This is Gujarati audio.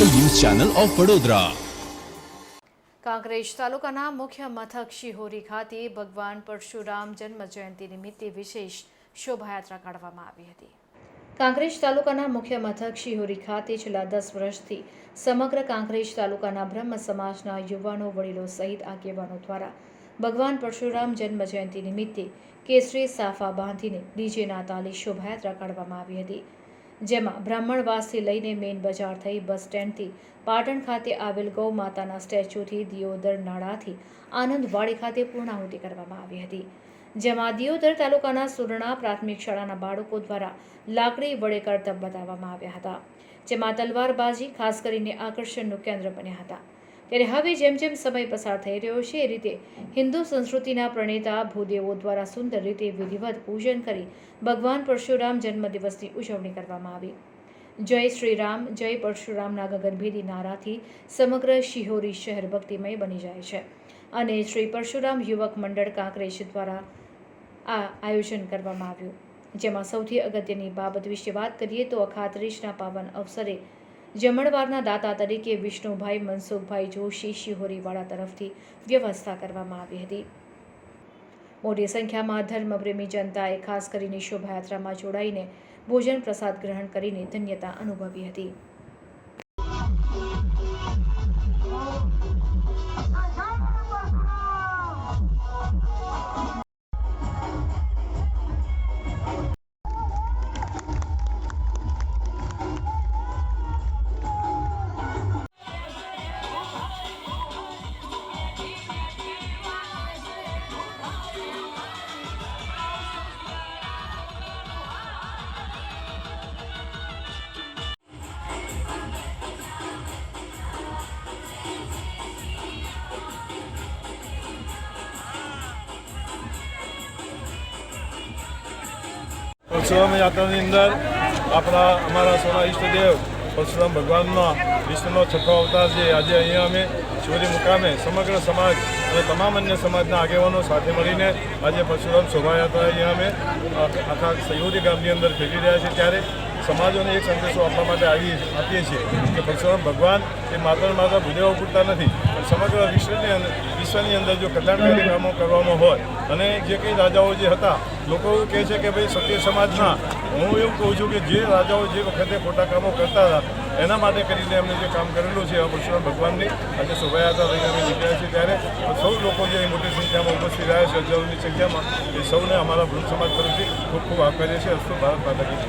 Channel of Vadodara. કાંકરેજ તાલુકાના મુખ્ય મથક શિહોરી ખાતે ભગવાન પરશુરામ જન્મ જયંતિ નિમિત્તે વિશેષ શોભાયાત્રા કાઢવામાં આવી હતી. કાંકરેજ તાલુકાના મુખ્ય મથક શિહોરી ખાતે છેલ્લા દસ વર્ષથી સમગ્ર કાંકરેજ તાલુકાના બ્રહ્મ સમાજના યુવાનો, વડીલો સહિત આગેવાનો દ્વારા ભગવાન પરશુરામ જન્મ જયંતિ નિમિત્તે કેસરી સાફા બાંધીને ડીજેના તાલી શોભાયાત્રા કાઢવામાં આવી હતી. જેમાં બ્રાહ્મણવાસથી લઈને મેઇન બજાર થઈ બસ સ્ટેન્ડથી પાટણ ખાતે આવેલ ગૌ માતાના સ્ટેચ્યુથી દિયોદર નાળાથી આનંદવાડી ખાતે પૂર્ણાહુતિ કરવામાં આવી હતી, જેમાં દિયોદર તાલુકાના સુરણા પ્રાથમિક શાળાના બાળકો દ્વારા લાકડી વડે કરતબ બતાવવામાં આવ્યા હતા, જેમાં તલવારબાજી ખાસ કરીને આકર્ષણનું કેન્દ્ર બન્યા હતા. ત્યારે હવે જેમ જેમ સમય પસાર થઈ રહ્યો છે એ રીતે હિન્દુ સંસ્કૃતિના પ્રણેતા ભૂદેવો દ્વારા સુંદર રીતે વિધિવત પૂજન કરી ભગવાન પરશુરામ જન્મદિવસની ઉજવણી કરવામાં આવી. જય શ્રી રામ જય પરશુરામના ગગનભેદી નારાથી સમગ્ર શિહોરી શહેર ભક્તિમય બની જાય છે અને શ્રી પરશુરામ યુવક મંડળ કાંકરેજ દ્વારા આ આયોજન કરવામાં આવ્યું. જેમાં સૌથી અગત્યની બાબત વિશે વાત કરીએ તો અખાત્રીજના પાવન અવસરે જમણવારના દાતા તરીકે વિષ્ણુભાઈ, મનસુખભાઈ જોશી, શિહોરીવાળા તરફથી વ્યવસ્થા કરવામાં આવી હતી. મોટી સંખ્યામાં ધર્મપ્રેમી જનતાએ ખાસ કરીને શોભાયાત્રામાં જોડાઈને ભોજન પ્રસાદ ગ્રહણ કરીને ધન્યતા અનુભવી હતી. પરશુરામ યાત્રાની અંદર આપણા, અમારા સોના ઈષ્ટદેવ પરશુરામ ભગવાનનો વિષ્ણુનો છઠ્ઠો અવતાર છે. આજે અહીંયા અમે શિવરી મુકામે સમગ્ર સમાજ અને તમામ અન્ય સમાજના આગેવાનો સાથે મળીને આજે પરશુરામ શોભાયાત્રા અહીંયા અમે આખા સહયોગી ગામની અંદર ફેરવી રહ્યા છીએ. ત્યારે સમાજોને એક સંદેશો આપવા માટે આવી, આપીએ છીએ કે પરશુરામ ભગવાન એ માત્ર માત્ર ભૂદેવો પૂરતા નથી સમગ્ર વિશ્વની વિશ્વની અંદર જો કલ્યાણકારી કામો કરવામાં હોય, અને જે કંઈ રાજાઓ જે હતા, લોકો કહે છે કે ભાઈ સત્ય સમાજના હું એવું કહું છું કે જે રાજાઓ જે વખતે ખોટા કામો કરતા હતા, એના માટે કરીને અમને જે કામ કરેલું છે પરશુરામ ભગવાનની આજે શોભાયાત્રા લઈને અમે નીકળ્યા છીએ ત્યારે સૌ લોકો જે મોટી સંખ્યામાં ઉપસ્થિત રહ્યા છે, હજારોની સંખ્યામાં, એ સૌને અમારા વૃદ્ધ સમાજ તરફથી ખૂબ ખૂબ આભારી છે અસ્તુ ભારત માતા.